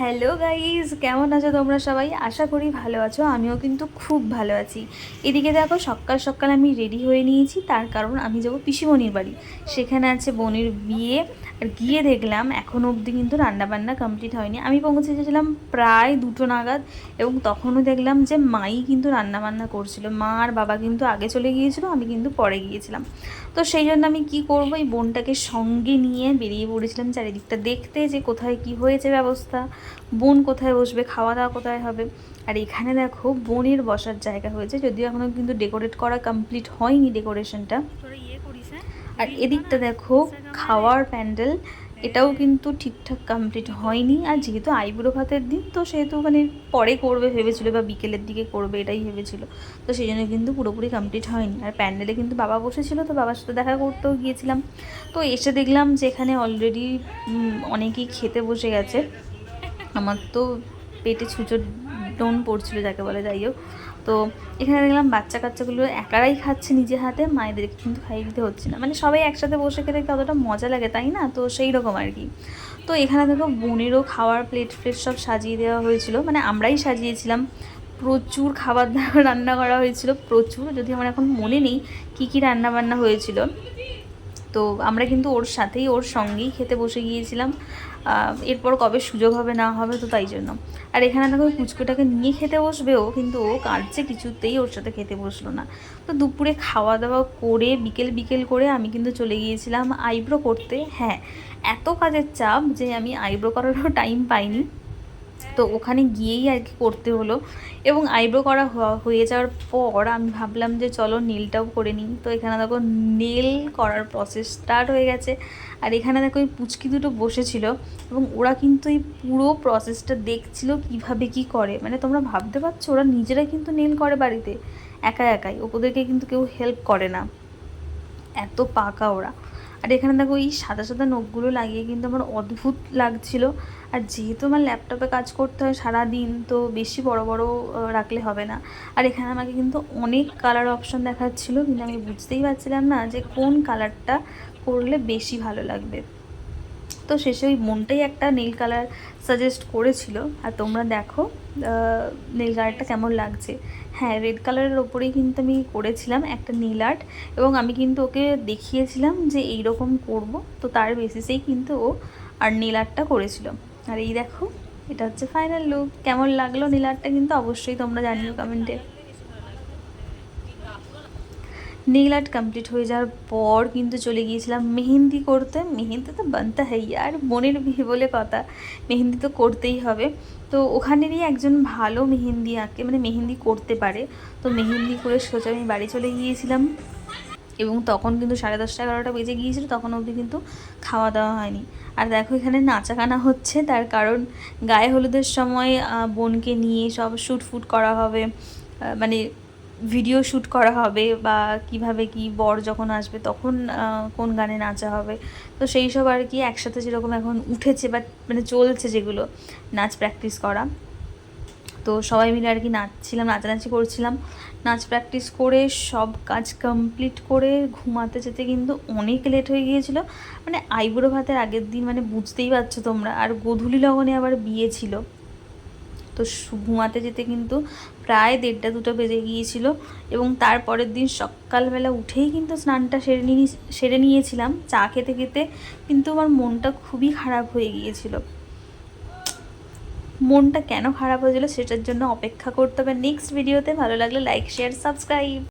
Hello guys কেমন আছো তোমরা সবাই? আশা করি ভালো আছো, আমিও কিন্তু খুব ভালো আছি। এদিকে দেখো, সকাল সকাল আমি রেডি হয়ে নিয়েছি, তার কারণ আমি যাব পিসিমণির বাড়ি। সেখানে আছে বোনের বিয়ে, আর গিয়ে দেখলাম এখনও অবধি কিন্তু রান্নাবান্না কমপ্লিট হয়নি। আমি পৌঁছে গেছিলাম প্রায় দুটো নাগাদ, এবং তখনও দেখলাম যে মাই কিন্তু রান্নাবান্না করছিল। মা আর বাবা কিন্তু আগে চলে গিয়েছিল, আমি কিন্তু পরে গিয়েছিলাম। তো সেই জন্য আমি কি করব, এই বোনটাকে সঙ্গে নিয়ে বেরিয়ে পড়েছিলাম চারিদিকটা দেখতে, যে কোথায় কি হয়েছে ব্যবস্থা। বোন কোথায় বসবে খাওয়া দাওয়া কোথায় হবে? আর এখানে দেখো বোনের বসার জায়গা হয়েছে যদিও এখনও কিন্তু ডেকোরেট করা কমপ্লিট হয়নি ডেকোরেশনটা আর এদিকটা দেখো খাওয়ার প্যান্ডেল এটাও কিন্তু ঠিকঠাক কমপ্লিট হয়নি। আর যেহেতু আইবুড়ো ভাতের দিন তো সেহেতু মানে পরে করবে ভেবেছিল বা বিকেলের দিকে করবে এটাই ভেবেছিল। তো সেই জন্য কিন্তু পুরোপুরি কমপ্লিট হয়নি। আর প্যান্ডেলে কিন্তু বাবা বসেছিল তো বাবার সাথে দেখা করতেও গিয়েছিলাম। তো এসে দেখলাম যে এখানে অলরেডি অনেকেই খেতে বসে গেছে। আমার তো পেটে ছুঁচো ডোন পড়ছিল যাকে বলে, যাই হোক। তো এখানে দেখলাম বাচ্চা কাচ্চাগুলো একারাই খাচ্ছে নিজের হাতে, মায়েদেরকে কিন্তু খাইয়ে দিতে হচ্ছে না। মানে সবাই একসাথে বসে খেতে কতটা মজা লাগে, তাই না? তো সেই রকম আর কি। তো এখানে দেখো বোনেরও খাওয়ার প্লেট ফ্লেট সব সাজিয়ে দেওয়া হয়েছিল। মানে আমরাই সাজিয়েছিলাম। প্রচুর খাবার দাবার রান্না করা হয়েছিল, প্রচুর। যদি আমার এখন মনে নেই কী কী রান্না বান্না হয়েছিল। তো আমরা কিন্তু ওর সাথেই, ওর সঙ্গেই খেতে বসে গিয়েছিলাম। এরপর কবে সুযোগ হবে, না হবে তো তাই জন্য। আর এখানে দেখো পুচকুটাকে নিয়ে খেতে বসবেও, কিন্তু ও কাঁদছে কিছুতেই ওর সাথে খেতে বসল না। তো দুপুরে খাওয়া দাওয়া করে, বিকেল বিকেল করে আমি কিন্তু চলে গিয়েছিলাম আইব্রো করতে। হ্যাঁ এত কাজের চাপ যে আমি আইব্রো করারও টাইম পাইনি। তো ওখানে গিয়েই আর কি করতে হলো। এবং আইব্রো করা হয়ে যাওয়ার পর আমি ভাবলাম যে চলো নীলটাও করে নিই। তো এখানে দেখো নীল করার প্রসেস স্টার্ট হয়ে গেছে। আর এখানে দেখো ওই পুচকি দুটো বসেছিল। এবং ওরা কিন্তু এই পুরো প্রসেসটা দেখছিল কীভাবে কি করে। মানে তোমরা ভাবতে পারছ, ওরা নিজেরা কিন্তু নীল করে বাড়িতে। একা একাই ওদেরকে কিন্তু কেউ হেল্প করে না। এত পাকা ওরা। আর এখানে দেখো এই সাদা সাদা নখগুলো লাগিয়ে কিন্তু আমার অদ্ভুত লাগছিল। আর যেহেতু আমার ল্যাপটপে কাজ করতে হয় সারাদিন, তো বেশি বড় বড় রাখলে হবে না। আর এখানে আমাকে কিন্তু অনেক কালার অপশন দেখাচ্ছিলো, কিন্তু আমি বুঝতেই পারছিলাম না যে কোন কালারটা করলে বেশি ভালো লাগবে। তো শেষে ওই মনটাই একটা নীল কালার সাজেস্ট করেছিল। আর তোমরা দেখো নীল কালারটা কেমন লাগছে। হ্যাঁ রেড কালারের ওপরেই কিন্তু আমি করেছিলাম একটা নীল আর্ট এবং আমি কিন্তু ওকে দেখিয়েছিলাম যে এই রকম করব। তো তার বেসিসেই কিন্তু ও আর নীল আর্টটা করেছিল। আর এই দেখো, এটা হচ্ছে ফাইনাল লুক কেমন লাগল নীল আর্টটা কিন্তু অবশ্যই তোমরা জানিও কমেন্টে নেইল আর্ট কমপ্লিট হয়ে যাওয়ার পর কিন্তু চলে গিয়েছিলাম মেহেন্দি করতে। মেহেন্দি তো বানতে হয় আর বোনের বিয়ে বলে কথা, মেহেন্দি তো করতেই হবে। তো ওখানেরই একজন ভালো মেহেন্দি আঁকে মানে মেহেন্দি করতে পারে। তো মেহেন্দি করে সোজা আমি বাড়ি চলে গিয়েছিলাম এবং তখন কিন্তু সাড়ে দশটা এগারোটা বেজে গিয়েছিল, তখন অবধি কিন্তু খাওয়া দাওয়া হয়নি। আর দেখো এখানে নাচাগানা হচ্ছে, তার কারণ গায়ে হলুদের সময় বোনকে নিয়ে সব শ্যুট ফুট করা হবে। মানে ভিডিও শ্যুট করা হবে বা কীভাবে কি বর যখন আসবে তখন কোন গানে নাচা হবে। তো সেই সব আর কি একসাথে যেরকম এখন উঠেছে বা মানে চলছে যেগুলো, নাচ প্র্যাকটিস করা। তো সবাই মিলে আর কি নাচছিলাম, নাচানাচি করছিলাম। নাচ প্র্যাকটিস করে সব কাজ কমপ্লিট করে ঘুমাতে যেতে কিন্তু অনেক লেট হয়ে গিয়েছিল। মানে আইবুড়ো ভাতের আগের দিন মানে বুঝতেই পারছ তোমরা। আর গধূলি লগনে আবার বিয়ে ছিল। তো ঘুমাতে যেতে কিন্তু প্রায় দেড়টা দুটো বেজে গিয়েছিল এবং তারপরের দিন সকালবেলা উঠেই কিন্তু স্নানটা সেরে নিয়ে সেরে নিয়েছিলাম। চা খেতে খেতে কিন্তু আমার মনটা খুবই খারাপ হয়ে গিয়েছিল। মনটা কেন খারাপ হয়েছিল সেটার জন্য অপেক্ষা করতে হবে। নেক্সট ভিডিওতে ভালো লাগলে লাইক শেয়ার সাবস্ক্রাইব